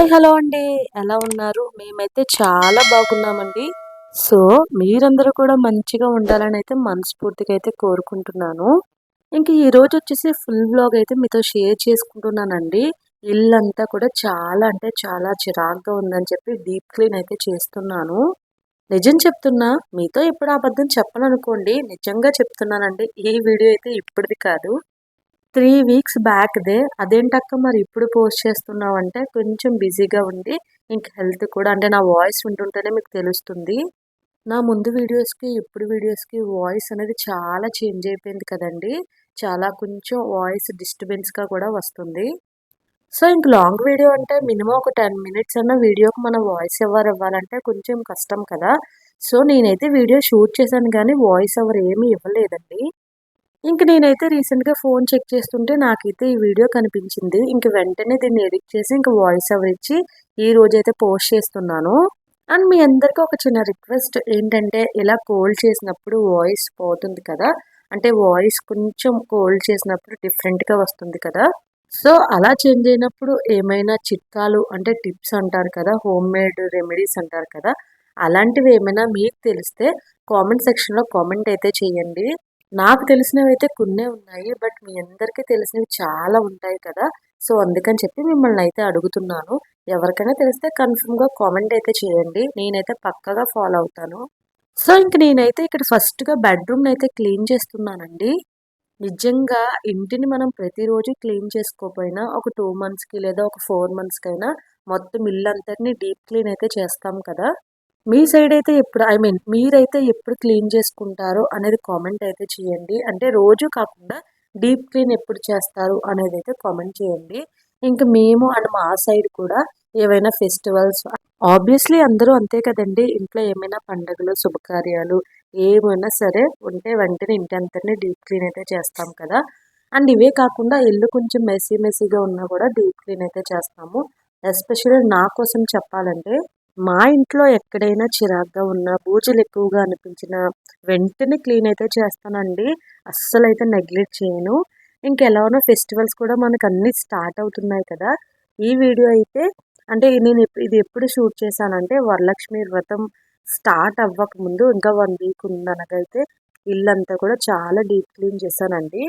Hi hello అండి. ఎలా ఉన్నారు? మేమైతే చాలా బాగున్నామండి. సో మీరందరూ కూడా మంచిగా ఉండాలని అయితే మనస్ఫూర్తిగా అయితే కోరుకుంటున్నాను. ఇంకా ఈరోజు వచ్చేసి ఫుల్ బ్లాగ్ అయితే మీతో షేర్ చేసుకుంటున్నానండి. ఇల్లంతా కూడా చాలా అంటే చాలా చిరాగ్గా ఉందని చెప్పి డీప్ క్లీన్ అయితే చేస్తున్నాను. నిజం చెప్తున్నా మీతో ఇప్పుడు అబద్ధం చెప్పాలనుకోండి నిజంగా చెప్తున్నానండి. ఈ వీడియో అయితే ఇప్పటిది కాదు. త్రీ వీక్స్ బ్యాక్దే అదేంటక్క మరి ఇప్పుడు పోస్ట్ చేస్తున్నావు అంటే కొంచెం బిజీగా ఉండి ఇంక హెల్త్ కూడా అంటే నా వాయిస్ వింటుంటేనే మీకు తెలుస్తుంది. నా ముందు వీడియోస్కి ఇప్పుడు వీడియోస్కి వాయిస్ అనేది చాలా చేంజ్ అయిపోయింది కదండి. చాలా కొంచెం వాయిస్ డిస్టర్బెన్స్గా కూడా వస్తుంది. సో ఇంక లాంగ్ వీడియో అంటే మినిమం ఒక టెన్ మినిట్స్ అన్న వీడియోకి మన వాయిస్ ఎవరు ఇవ్వాలంటే కొంచెం కష్టం కదా. సో నేనైతే వీడియో షూట్ చేశాను కానీ వాయిస్ ఎవరు ఏమీ ఇవ్వలేదండి. ఇంక నేనైతే రీసెంట్గా ఫోన్ చెక్ చేస్తుంటే నాకైతే ఈ వీడియో కనిపించింది. ఇంక వెంటనే దీన్ని ఎడిట్ చేసి ఇంక వాయిస్ ఓవర్ ఇచ్చి ఈ రోజైతే పోస్ట్ చేస్తున్నాను. అండ్ మీ అందరికీ ఒక చిన్న రిక్వెస్ట్ ఏంటంటే ఇలా కోల్డ్ చేసినప్పుడు వాయిస్ పోతుంది కదా? అంటే వాయిస్ కొంచెం కోల్డ్ చేసినప్పుడు డిఫరెంట్గా వస్తుంది కదా? సో అలా చేంజ్ అయినప్పుడు ఏమైనా చిట్కాలు అంటే టిప్స్ అంటారు కదా? హోమ్ మేడ్ రెమెడీస్ అంటారు కదా? అలాంటివి ఏమైనా మీకు తెలిస్తే కామెంట్ సెక్షన్లో కామెంట్ అయితే చేయండి. నాకు తెలిసినవి అయితే కొన్నే ఉన్నాయి. బట్ మీ అందరికీ తెలిసినవి చాలా ఉంటాయి కదా. సో అందుకని చెప్పి మిమ్మల్ని అయితే అడుగుతున్నాను. ఎవరికైనా తెలిస్తే కన్ఫర్మ్గా కామెంట్ అయితే చేయండి. నేనైతే పక్కగా ఫాలో అవుతాను. సో ఇంక నేనైతే ఇక్కడ ఫస్ట్గా బెడ్రూమ్ అయితే క్లీన్ చేస్తున్నానండి. నిజంగా ఇంటిని మనం ప్రతిరోజు క్లీన్ చేసుకోపోయినా ఒక టూ మంత్స్కి లేదా ఒక ఫోర్ మంత్స్కైనా మొత్తం ఇల్లు అంతటిని డీప్ క్లీన్ అయితే చేస్తాం కదా. మీ సైడ్ అయితే ఎప్పుడు ఐ మీన్ మీరైతే ఎప్పుడు క్లీన్ చేసుకుంటారో అనేది కామెంట్ అయితే చేయండి. అంటే రోజు కాకుండా డీప్ క్లీన్ ఎప్పుడు చేస్తారు అనేది అయితే కామెంట్ చేయండి. ఇంకా మేము అండ్ మా సైడ్ కూడా ఏవైనా ఫెస్టివల్స్ ఆబ్వియస్లీ అందరూ అంతే కదండి. ఇంట్లో ఏమైనా పండుగలు శుభకార్యాలు ఏమైనా సరే ఉంటే వెంటనే ఇంటి అంతనే డీప్ క్లీన్ అయితే చేస్తాం కదా. అండ్ ఇవే కాకుండా ఇల్లు కొంచెం మెస్సీ మెస్సీగా ఉన్నా కూడా డీప్ క్లీన్ అయితే చేస్తాము. ఎస్పెషల్లీ నా కోసం చెప్పాలంటే మా ఇంట్లో ఎక్కడైనా చిరాగ్గా ఉన్న బూజులు ఎక్కువగా అనిపించిన వెంటనే క్లీన్ అయితే చేస్తానండి. అస్సలు అయితే నెగ్లెక్ట్ చేయను. ఇంకెలానో ఫెస్టివల్స్ కూడా మనకు అన్నీ స్టార్ట్ అవుతున్నాయి కదా. ఈ వీడియో అయితే అంటే నేను ఇది ఎప్పుడు షూట్ చేశానంటే వరలక్ష్మి వ్రతం స్టార్ట్ అవ్వకముందు ఇంకా వన్ వీక్ ఉందనకైతే ఇల్లంతా కూడా చాలా డీప్ క్లీన్ చేశానండి.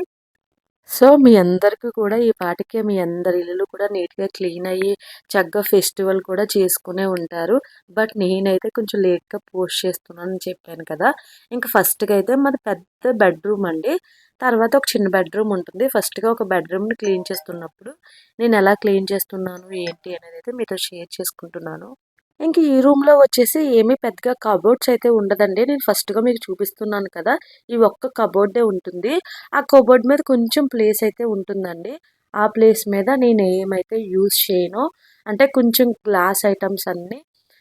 సో మీ అందరికీ కూడా ఈ పాటికే మీ అందరి ఇల్లు కూడా నీట్గా క్లీన్ అయ్యి చక్కగా ఫెస్టివల్ కూడా చేసుకునే ఉంటారు. బట్ నేనైతే కొంచెం లేట్గా పోస్ట్ చేస్తున్నాను చెప్పాను కదా! ఇంకా ఫస్ట్గా అయితే మరి పెద్ద బెడ్రూమ్ అండి. తర్వాత ఒక చిన్న బెడ్రూమ్ ఉంటుంది. ఫస్ట్గా ఒక బెడ్రూమ్ని క్లీన్ చేస్తున్నప్పుడు నేను ఎలా క్లీన్ చేస్తున్నాను ఏంటి అనేది అయితే మీతో షేర్ చేసుకుంటున్నాను. ఇంక ఈ రూమ్లో వచ్చేసి ఏమీ పెద్దగా కబోర్డ్స్ అయితే ఉండదండి. నేను ఫస్ట్గా మీకు చూపిస్తున్నాను కదా! ఈ ఒక్క కబోర్డే ఉంటుంది. ఆ కబోర్డ్ మీద కొంచెం ప్లేస్ అయితే ఉంటుందండి. ఆ ప్లేస్ మీద నేను ఏమైతే యూజ్ చేయను. అంటే కొంచెం గ్లాస్ ఐటమ్స్ అన్నీ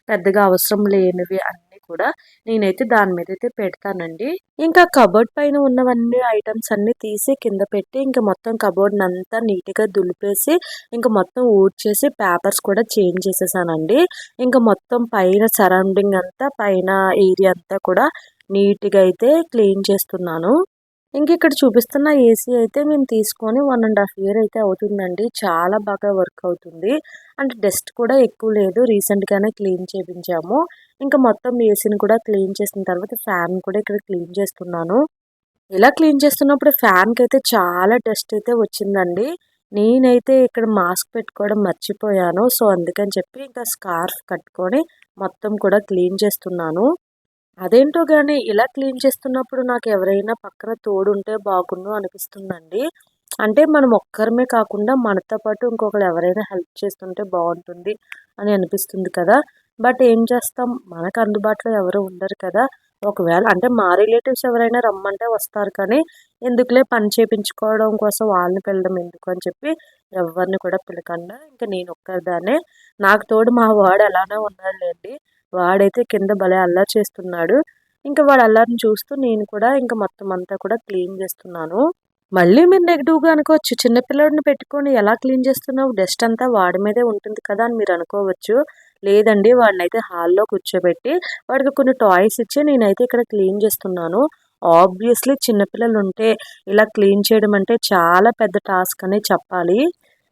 పెద్దగా అవసరం లేనివి అన్నీ కూడా నేనైతే దాని మీద అయితే పెడతానండి. ఇంకా కబోర్డ్ పైన ఉన్నవన్నీ ఐటమ్స్ అన్ని తీసి కింద పెట్టి ఇంకా మొత్తం కబోర్డ్ అంతా నీట్గా దులిపేసి ఇంకా మొత్తం ఊడ్చేసి పేపర్స్ కూడా చేంజ్ చేసేసానండి. ఇంకా మొత్తం పైన సరౌండింగ్ అంతా పైన ఏరియా అంతా కూడా నీట్గా అయితే క్లీన్ చేస్తున్నాను. ఇంక ఇక్కడ చూపిస్తున్న ఏసీ అయితే మేము తీసుకొని వన్ అండ్ హాఫ్ ఇయర్ అయితే అవుతుందండి. చాలా బాగా వర్క్ అవుతుంది. అంటే డస్ట్ కూడా ఎక్కువ లేదు. రీసెంట్గానే క్లీన్ చేయించాము ఇంకా మొత్తం ఏసీని కూడా క్లీన్ చేసిన తర్వాత ఫ్యాన్ కూడా ఇక్కడ క్లీన్ చేస్తున్నాను. ఇలా క్లీన్ చేస్తున్నప్పుడు ఫ్యాన్కి అయితే చాలా డస్ట్ అయితే వచ్చిందండి. నేనైతే ఇక్కడ మాస్క్ పెట్టుకోవడం మర్చిపోయాను. సో అందుకని చెప్పి ఇంకా స్కార్ఫ్ కట్టుకొని మొత్తం కూడా క్లీన్ చేస్తున్నాను. అదేంటో కానీ ఇలా క్లీన్ చేస్తున్నప్పుడు నాకు ఎవరైనా పక్కన తోడుంటే బాగుండు అనిపిస్తుందండి. అంటే మనం ఒక్కరమే కాకుండా మనతో పాటు ఇంకొకరు ఎవరైనా హెల్ప్ చేస్తుంటే బాగుంటుంది అని అనిపిస్తుంది కదా. బట్ ఏం చేస్తాం? మనకు అందుబాటులో ఎవరు ఉండరు కదా. ఒకవేళ అంటే మా రిలేటివ్స్ ఎవరైనా రమ్మంటే వస్తారు కానీ ఎందుకులే పని చేయించుకోవడం కోసం వాళ్ళని పిలడం ఎందుకు అని చెప్పి ఎవరిని కూడా పిలకుండా. ఇంకా నేను ఒక్కరిదానే నాకు తోడు మా వాడు అలానే ఉన్నాడులేండి. వాడైతే కింద భలే అల్లరి చేస్తున్నాడు. ఇంకా వాడు అల్లరిని చూస్తూ నేను కూడా ఇంకా మొత్తం అంతా కూడా క్లీన్ చేస్తున్నాను. మళ్ళీ మీరు నెగిటివ్గా అనుకోవచ్చు. చిన్నపిల్లడిని పెట్టుకొని ఎలా క్లీన్ చేస్తున్నావు? డస్ట్ అంతా వాడి మీదే ఉంటుంది కదా అని మీరు అనుకోవచ్చు. లేదండి వాడిని అయితే హాల్లో కూర్చోబెట్టి వాడికి కొన్ని టాయ్స్ ఇచ్చి నేనైతే ఇక్కడ క్లీన్ చేస్తున్నాను. ఆబ్వియస్లీ చిన్నపిల్లలు ఉంటే ఇలా క్లీన్ చేయడం అంటే చాలా పెద్ద టాస్క్ అని చెప్పాలి.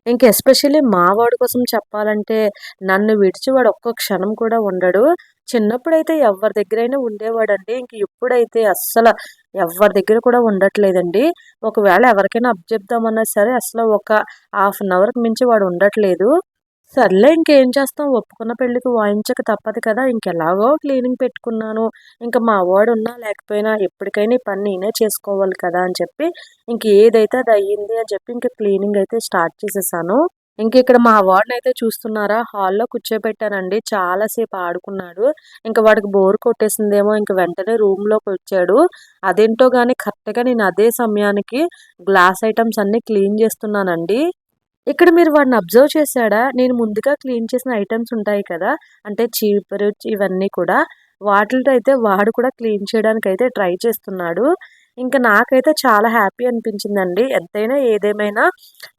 ఇంక ఎస్పెషల్లీ మావాడి కోసం చెప్పాలంటే నన్ను విడిచి వాడు ఒక్క క్షణం కూడా ఉండడు. చిన్నప్పుడైతే ఎవరి దగ్గరైనా ఉండేవాడండి. ఇంక ఇప్పుడైతే అస్సలు ఎవరి దగ్గర కూడా ఉండట్లేదండి. ఒకవేళ ఎవరికైనా అబ్జెప్దామన్నా సరే అసలు ఒక హాఫ్ అన్ అవర్కి మించి వాడు ఉండట్లేదు. సర్లే ఇంకేం చేస్తాం? ఒప్పుకున్న పెళ్ళికి వాయించక తప్పదు కదా. ఇంకెలాగో క్లీనింగ్ పెట్టుకున్నాను. ఇంకా మా వాడు ఉన్నా లేకపోయినా ఎప్పటికైనా ఈ పని నేనే చేసుకోవాలి కదా అని చెప్పి ఇంక ఏదైతే అది అయ్యింది అని చెప్పి ఇంకా క్లీనింగ్ అయితే స్టార్ట్ చేసేసాను. ఇంక ఇక్కడ మా వాడిని అయితే చూస్తున్నారా? హాల్లో కూర్చోబెట్టానండి. చాలాసేపు ఆడుకున్నాడు. ఇంకా వాడికి బోర్ కొట్టేసిందేమో ఇంక వెంటనే రూమ్లోకి వచ్చాడు. అదేంటో కానీ కరెక్ట్గా నేను అదే సమయానికి గ్లాస్ ఐటమ్స్ అన్ని క్లీన్ చేస్తున్నానండి. ఇక్కడ మీరు వాడిని అబ్జర్వ్ చేశాడా? నేను ముందుగా క్లీన్ చేసిన ఐటమ్స్ ఉంటాయి కదా అంటే చీపురు ఇవన్నీ కూడా వాటితో అయితే వాడు కూడా క్లీన్ చేయడానికి అయితే ట్రై చేస్తున్నాడు. ఇంకా నాకైతే చాలా హ్యాపీ అనిపించిందండి. ఎంతైనా ఏదేమైనా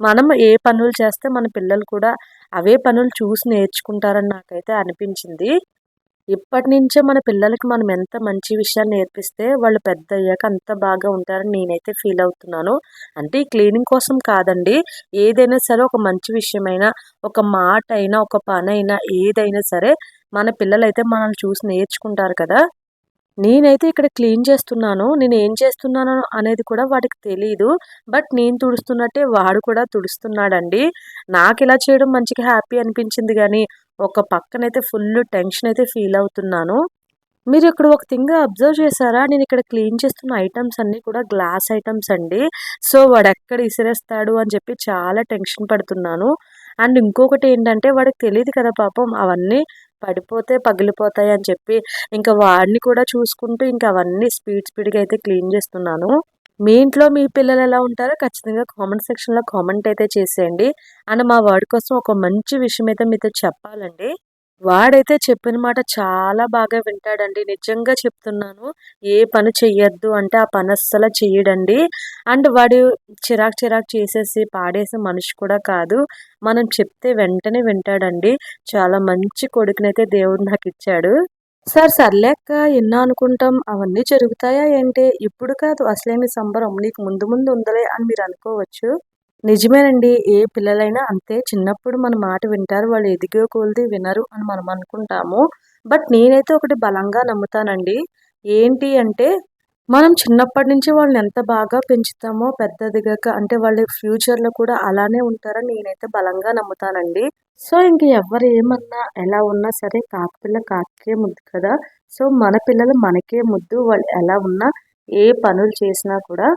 మనం ఏ పనులు చేస్తే మన పిల్లలు కూడా అవే పనులు చూసి నేర్చుకుంటారని నాకైతే అనిపించింది. ఇప్పటి నుంచే మన పిల్లలకి మనం ఎంత మంచి విషయాన్ని నేర్పిస్తే వాళ్ళు పెద్ద అయ్యాక అంత బాగా ఉంటారని నేనైతే ఫీల్ అవుతున్నాను. అంటే ఈ క్లీనింగ్ కోసం కాదండి ఏదైనా సరే ఒక మంచి విషయమైనా ఒక మాట అయినా ఒక పని అయినా ఏదైనా సరే మన పిల్లలైతే మనల్ని చూసి నేర్చుకుంటారు కదా. నేనైతే ఇక్కడ క్లీన్ చేస్తున్నాను. నేను ఏం చేస్తున్నాను అనేది కూడా వాడికి తెలియదు బట్ నేను తుడుస్తున్నట్టే వాడు కూడా తుడుస్తున్నాడండి. నాకు ఇలా చేయడం మంచిగా హ్యాపీ అనిపించింది కానీ ఒక పక్కనైతే ఫుల్ టెన్షన్ అయితే ఫీల్ అవుతున్నాను. మీరు ఇక్కడ ఒక థింగ్ అబ్జర్వ్ చేశారా? నేను ఇక్కడ క్లీన్ చేస్తున్న ఐటమ్స్ అన్నీ కూడా గ్లాస్ ఐటమ్స్ అండి. సో వాడు ఎక్కడ ఇసిరేస్తాడు అని చెప్పి చాలా టెన్షన్ పడుతున్నాను. అండ్ ఇంకొకటి ఏంటంటే వాడికి తెలియదు కదా పాపం అవన్నీ పడిపోతే పగిలిపోతాయి అని చెప్పి. ఇంకా వాడిని కూడా చూసుకుంటూ ఇంకా అవన్నీ స్పీడ్ స్పీడ్గా అయితే క్లీన్ చేస్తున్నాను. మీ ఇంట్లో మీ పిల్లలు ఎలా ఉంటారో ఖచ్చితంగా కామెంట్ సెక్షన్లో కామెంట్ అయితే చేసేయండి. అండ్ మా వాడి కోసం ఒక మంచి విషయం అయితే మీతో చెప్పాలండి. వాడైతే చెప్పిన మాట చాలా బాగా వింటాడండి. నిజంగా చెప్తున్నాను ఏ పని చెయ్యొద్దు అంటే ఆ పని అస్సలు చెయ్యడండి. అండ్ వాడు చిరాకు చిరాకు చేసేసి పాడేసే మనిషి కూడా కాదు. మనం చెప్తే వెంటనే వింటాడండి. చాలా మంచి కొడుకునైతే దేవుడు నాకు ఇచ్చాడు సార్ సర్లేక్క ఎన్నో అనుకుంటాం అవన్నీ జరుగుతాయా ఏంటి? ఇప్పుడు కాదు అసలేమి సంబరం? నీకు ముందు ముందు ఉందలే అని మీరు అనుకోవచ్చు. నిజమేనండి ఏ పిల్లలైనా అంతే. చిన్నప్పుడు మన మాట వింటారు వాళ్ళు ఎదిగే కొలిది వినరు అని మనం అనుకుంటాము. బట్ నేనైతే ఒకటి బలంగా నమ్ముతానండి. ఏంటి అంటే మనం చిన్నప్పటి నుంచి వాళ్ళని ఎంత బాగా పెంచుతామో పెద్ద దిగాక అంటే వాళ్ళ ఫ్యూచర్లో కూడా అలానే ఉంటారని నేనైతే బలంగా నమ్ముతానండి. సో ఇంక ఎవరు ఏమన్నా ఎలా ఉన్నా సరే కాకపిల్ల కాకే ముద్దు కదా. సో మన పిల్లలు మనకే ముద్దు. వాళ్ళు ఎలా ఉన్నా ఏ పనులు చేసినా కూడా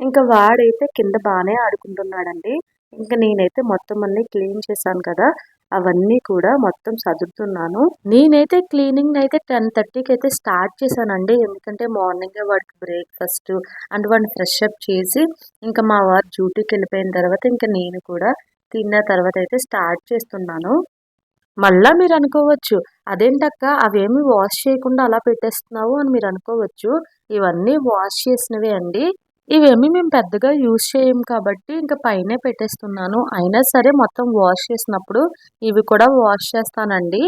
ఇంకా వాడైతే కింద బాగానే ఆడుకుంటున్నాడండి. ఇంకా నేనైతే మొత్తం అన్ని క్లీన్ చేశాను కదా. అవన్నీ కూడా మొత్తం చదువుతున్నాను నేనైతే క్లీనింగ్ అయితే టెన్ థర్టీకి అయితే స్టార్ట్ చేశానండి. ఎందుకంటే మార్నింగే వాడికి బ్రేక్ఫాస్ట్ అండ్ వాడిని ఫ్రెష్ అప్ చేసి ఇంకా మా వారు డ్యూటీకి వెళ్ళిపోయిన తర్వాత ఇంకా నేను కూడా తిన్న తర్వాత అయితే స్టార్ట్ చేస్తున్నాను. మళ్ళా మీరు అనుకోవచ్చు అదేంటక్క అవేమి వాష్ చేయకుండా అలా పెట్టేస్తున్నావు అని మీరు అనుకోవచ్చు. ఇవన్నీ వాష్ చేసినవే అండి. ఇవేమి మేము పెద్దగా యూజ్ చేయం కాబట్టి ఇంకా పైనే పెట్టేస్తున్నాను. అయినా సరే మొత్తం వాష్ చేసినప్పుడు ఇవి కూడా వాష్ చేస్తానండి.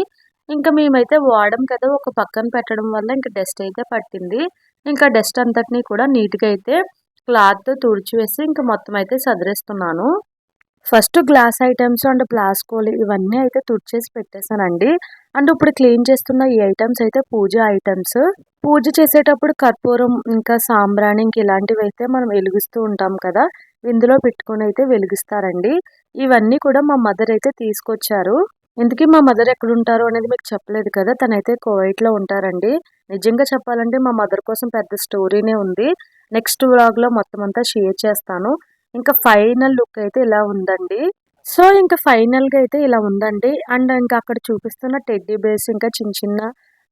ఇంకా మేమైతే వాడడం కదా ఒక పక్కన పెట్టడం వల్ల ఇంకా డస్ట్ అయితే పట్టింది. ఇంకా డస్ట్ అంతటినీ కూడా నీట్గా అయితే క్లాత్తో తుడిచివేసి ఇంకా మొత్తం అయితే సదిరేస్తున్నాను. ఫస్ట్ గ్లాస్ ఐటమ్స్ అండ్ ప్లాస్కోలు ఇవన్నీ అయితే తుడిచేసి పెట్టేశానండి. అండ్ ఇప్పుడు క్లీన్ చేస్తున్న ఈ ఐటమ్స్ అయితే పూజ ఐటమ్స్. పూజ చేసేటప్పుడు కర్పూరం ఇంకా సాంబ్రాణి ఇంక ఇలాంటివి అయితే మనం వెలిగిస్తూ ఉంటాం కదా ఇందులో పెట్టుకొని అయితే వెలిగిస్తారండి. ఇవన్నీ కూడా మా మదర్ అయితే తీసుకొచ్చారు. ఇందుకీ మా మదర్ ఎక్కడ ఉంటారు అనేది మీకు చెప్పలేదు కదా తనైతే కోవైట్లో ఉంటారండి. నిజంగా చెప్పాలంటే మా మదర్ కోసం పెద్ద స్టోరీనే ఉంది. నెక్స్ట్ వ్లాగ్లో మొత్తం అంతా షేర్ చేస్తాను. ఇంకా ఫైనల్ లుక్ అయితే ఇలా ఉందండి. సో ఇంకా ఫైనల్గా అయితే ఇలా ఉందండి. అండ్ ఇంకా అక్కడ చూపిస్తున్న టెడ్డీ బేస్ ఇంకా చిన్న చిన్న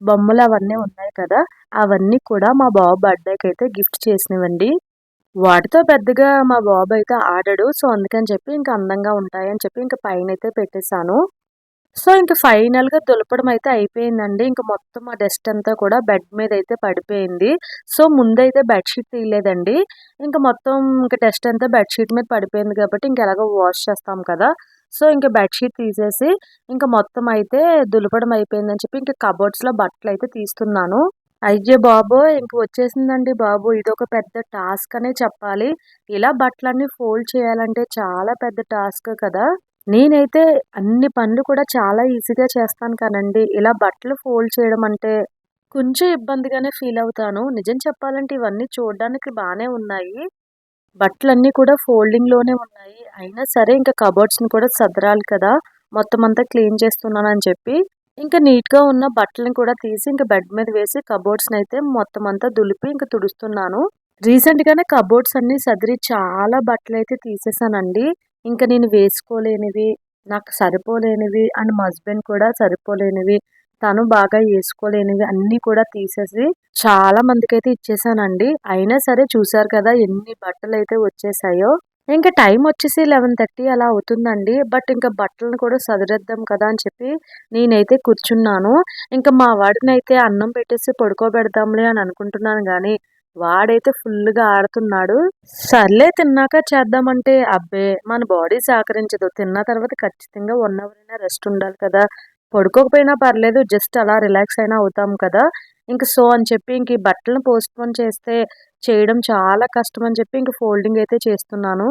బొమ్మలు అవన్నీ ఉన్నాయి కదా. అవన్నీ కూడా మా బాబు బర్త్డేకి అయితే గిఫ్ట్ చేసినవండి. వాటితో పెద్దగా మా బాబు అయితే ఆడాడు. సో అందుకని చెప్పి ఇంకా అందంగా ఉంటాయని చెప్పి ఇంకా పైన అయితే పెట్టేశాను. సో ఇంకా ఫైనల్గా దులపడం అయితే అయిపోయిందండి. ఇంకా మొత్తం ఆ డస్ట్ అంతా కూడా బెడ్ మీద అయితే పడిపోయింది. సో ముందైతే బెడ్షీట్ తీయలేదండి. ఇంకా మొత్తం ఇంకా డస్ట్ అంతా బెడ్షీట్ మీద పడిపోయింది కాబట్టి ఇంక ఎలాగో వాష్ చేస్తాం కదా. సో ఇంకా బెడ్షీట్ తీసేసి ఇంకా మొత్తం అయితే దులపడం అయిపోయిందని చెప్పి ఇంకా కబోర్డ్స్లో బట్టలు అయితే తీస్తున్నాను. అయ్యే బాబు ఇంక వచ్చేసిందండి బాబు. ఇదొక పెద్ద టాస్క్ అనే చెప్పాలి. ఇలా బట్టలన్నీ ఫోల్డ్ చేయాలంటే చాలా పెద్ద టాస్క్ కదా. నేనైతే అన్ని పనులు కూడా చాలా ఈజీగా చేస్తాను కానండి. ఇలా బట్టలు ఫోల్డ్ చేయడం అంటే కొంచెం ఇబ్బందిగానే ఫీల్ అవుతాను. నిజం చెప్పాలంటే ఇవన్నీ చూడడానికి బాగానే ఉన్నాయి. బట్టలన్నీ కూడా ఫోల్డింగ్లోనే ఉన్నాయి. అయినా సరే ఇంకా కబోర్డ్స్ని కూడా సదరాలి కదా. మొత్తం అంతా క్లీన్ చేస్తున్నాను అని చెప్పి ఇంకా నీట్గా ఉన్న బట్టలను కూడా తీసి ఇంకా బెడ్ మీద వేసి కబోర్డ్స్ని అయితే మొత్తం అంతా దులిపి ఇంకా తుడుస్తున్నాను. రీసెంట్గానే కబోర్డ్స్ అన్ని సదిరి చాలా బట్టలు అయితే తీసేసానండి. ఇంకా నేను వేసుకోలేనివి నాకు సరిపోలేనివి అండ్ మా హస్బెండ్ కూడా సరిపోలేనివి తను బాగా వేసుకోలేనివి అన్నీ కూడా తీసేసి చాలా మందికి అయితే ఇచ్చేసానండి. అయినా సరే చూసారు కదా ఎన్ని బట్టలు అయితే వచ్చేసాయో. ఇంకా టైం వచ్చేసి లెవెన్ థర్టీ అలా అవుతుందండి. బట్ ఇంకా బట్టలను కూడా సదిరేద్దాం కదా అని చెప్పి నేనైతే కూర్చున్నాను. ఇంకా మా వాడిని అయితే అన్నం పెట్టేసి పడుకోబెడదాంలే అని అనుకుంటున్నాను కానీ వాడైతే ఫుల్గా ఆడుతున్నాడు. సర్లే తిన్నాక చేద్దామంటే అబ్బే మన బాడీ సహకరించదు. తిన్న తర్వాత ఖచ్చితంగా వన్ అవర్ అయినా రెస్ట్ ఉండాలి కదా. పడుకోకపోయినా పర్లేదు జస్ట్ అలా రిలాక్స్ అయినా అవుతాం కదా. ఇంక సో అని చెప్పి ఇంక ఈ బట్టలను పోస్ట్పోన్ చేస్తే చేయడం చాలా కష్టం అని చెప్పి ఇంక ఫోల్డింగ్ అయితే చేస్తున్నాను.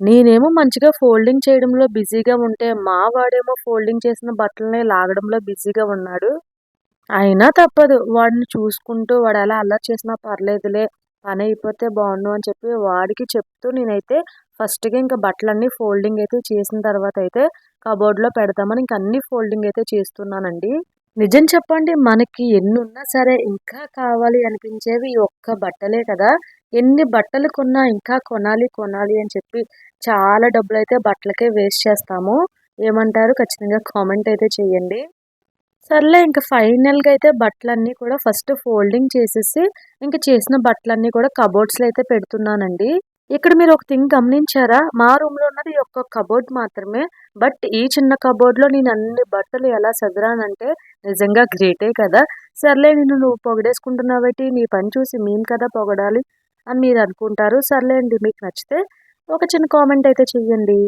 నేనేమో మంచిగా ఫోల్డింగ్ చేయడంలో బిజీగా ఉంటే మా వాడేమో ఫోల్డింగ్ చేసిన బట్టలని లాగడంలో బిజీగా ఉన్నాడు. అయినా తప్పదు. వాడిని చూసుకుంటూ వాడు ఎలా అల్లరి చేసినా పర్లేదులే పని అయిపోతే బాగుండు అని చెప్పి వాడికి చెప్తూ నేనైతే ఫస్ట్గా ఇంకా బట్టలన్నీ ఫోల్డింగ్ అయితే చేసిన తర్వాత అయితే కబోర్డ్లో పెడతామని ఇంక అన్ని ఫోల్డింగ్ అయితే చేస్తున్నానండి. నిజం చెప్పండి మనకి ఎన్ని ఉన్నా సరే ఇంకా కావాలి అనిపించేవి ఒక్క బట్టలే కదా. ఎన్ని బట్టలు కొన్నా ఇంకా కొనాలి కొనాలి అని చెప్పి చాలా డబ్బులు అయితే బట్టలకే వేస్ట్ చేస్తాము. ఏమంటారు? ఖచ్చితంగా కామెంట్ అయితే చేయండి. సర్లే ఇంకా ఫైనల్గా అయితే బట్టలన్నీ కూడా ఫస్ట్ ఫోల్డింగ్ చేసేసి ఇంకా చేసిన బట్టలన్నీ కూడా కబోర్డ్స్లో అయితే పెడుతున్నానండి. ఇక్కడ మీరు ఒక థింగ్ గమనించారా? మా రూమ్లో ఉన్నది ఒక్క కబోర్డ్ మాత్రమే బట్ ఈ చిన్న కబోర్డ్లో నేను అన్ని బట్టలు ఎలా సదరానంటే నిజంగా గ్రేటే కదా. సర్లే నేను నువ్వు పొగడేసుకుంటున్నావేటి? నీ పని చూసి మేము కదా పొగడాలి అని మీరు అనుకుంటారు. సర్లే అండి మీకు నచ్చితే ఒక చిన్న కామెంట్ అయితే చెయ్యండి.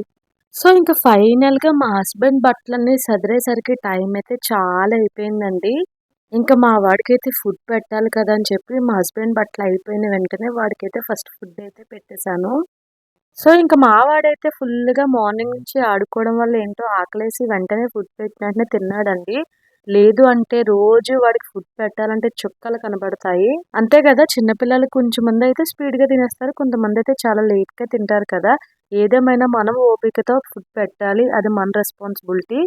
సో ఇంకా ఫైనల్గా మా హస్బెండ్ బట్టలన్నీ సదిరేసరికి టైం అయితే చాలా అయిపోయిందండి. ఇంకా మా వాడికైతే ఫుడ్ పెట్టాలి కదా అని చెప్పి మా హస్బెండ్ బట్టలు అయిపోయిన వెంటనే వాడికైతే ఫస్ట్ ఫుడ్ అయితే పెట్టేశాను. సో ఇంకా మా వాడైతే ఫుల్గా మార్నింగ్ నుంచి ఆడుకోవడం వల్ల ఏంటో ఆకలేసి వెంటనే ఫుడ్ పెట్టిన వెంటనే తిన్నాడండి. లేదు అంటే రోజు వాడికి ఫుడ్ పెట్టాలంటే చుక్కలు కనబడతాయి. అంతే కదా చిన్నపిల్లలు కొంచెం మంది అయితే స్పీడ్గా తినేస్తారు కొంతమంది అయితే చాలా లేట్గా తింటారు కదా. ఏదేమైనా మనం ఓపికతో ఫుడ్ పెట్టాలి అది మన రెస్పాన్సిబిలిటీ.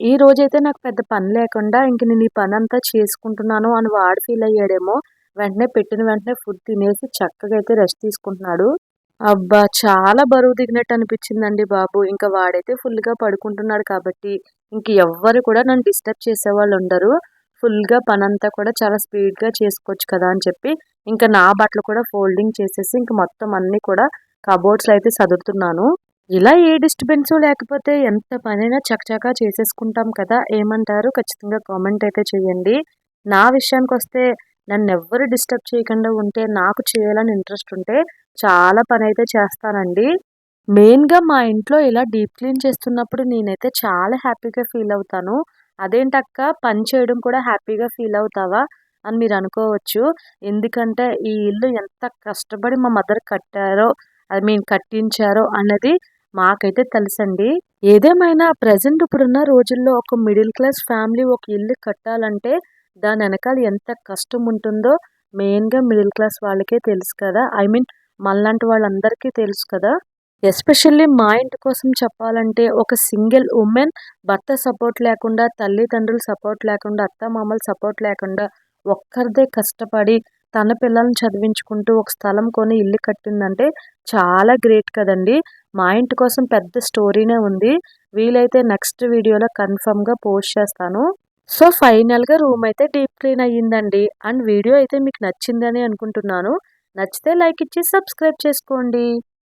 ఈ రోజైతే నాకు పెద్ద పని లేకుండా ఇంక నేను ఈ పని అంతా చేసుకుంటున్నాను అని వాడు ఫీల్ అయ్యాడేమో వెంటనే పెట్టిన వెంటనే ఫుడ్ తినేసి చక్కగా అయితే రెస్ట్ తీసుకుంటున్నాడు. అబ్బా! చాలా బరువు దిగినట్టు అనిపించిందండి బాబు. ఇంకా వాడైతే ఫుల్గా పడుకుంటున్నాడు కాబట్టి ఇంక ఎవ్వరు కూడా నన్ను డిస్టర్బ్ చేసేవాళ్ళు ఉండరు ఫుల్గా పనంతా కూడా చాలా స్పీడ్గా చేసుకోవచ్చు కదా అని చెప్పి ఇంకా నా బట్టలు కూడా ఫోల్డింగ్ చేసేసి ఇంక మొత్తం అన్నీ కూడా కబోర్డ్స్లో అయితే చదువుతున్నాను ఇలా ఏ డిస్టర్బెన్స్ లేకపోతే ఎంత పనైనా చకచకా చేసేసుకుంటాం కదా. ఏమంటారు? ఖచ్చితంగా కామెంట్ అయితే చేయండి నా విషయానికి వస్తే నన్ను ఎవ్వరు డిస్టర్బ్ చేయకుండా ఉంటే నాకు చేయాలని ఇంట్రెస్ట్ ఉంటే చాలా పని అయితే చేస్తానండి. మెయిన్గా మా ఇంట్లో ఇలా డీప్ క్లీన్ చేస్తున్నప్పుడు నేనైతే చాలా హ్యాపీగా ఫీల్ అవుతాను. అదేంటక్క? పని చేయడం కూడా హ్యాపీగా ఫీల్ అవుతావా? అని మీరు అనుకోవచ్చు. ఎందుకంటే ఈ ఇల్లు ఎంత కష్టపడి మా మదర్ కట్టారో ఐ మీన్ కట్టించారో అన్నది మాకైతే తెలుసండి. ఏదేమైనా ప్రజెంట్ ఇప్పుడున్న రోజుల్లో ఒక మిడిల్ క్లాస్ ఫ్యామిలీ ఒక ఇల్లు కట్టాలంటే దాని వెనకాల ఎంత కష్టం ఉంటుందో మెయిన్గా మిడిల్ క్లాస్ వాళ్ళకే తెలుసు కదా. ఐ మీన్ మళ్ళంటి వాళ్ళందరికీ తెలుసు కదా. ఎస్పెషల్లీ మా ఇంటి కోసం చెప్పాలంటే ఒక సింగిల్ ఉమెన్ భర్త సపోర్ట్ లేకుండా తల్లిదండ్రుల సపోర్ట్ లేకుండా అత్తమామల సపోర్ట్ లేకుండా ఒక్కరిదే కష్టపడి తన పిల్లల్ని చదివించుకుంటూ ఒక స్థలం కొని ఇల్లు కట్టిందంటే చాలా గ్రేట్ కదండి. మా ఇంటి కోసం పెద్ద స్టోరీనే ఉంది. వీలైతే నెక్స్ట్ వీడియోలో కన్ఫర్మ్గా పోస్ట్ చేస్తాను. సో ఫైనల్గా రూమ్ అయితే డీప్ క్లీన్ అయ్యిందండి. అండ్ వీడియో అయితే మీకు నచ్చిందని అనుకుంటున్నాను. నచ్చితే లైక్ ఇచ్చి సబ్స్క్రైబ్ చేసుకోండి.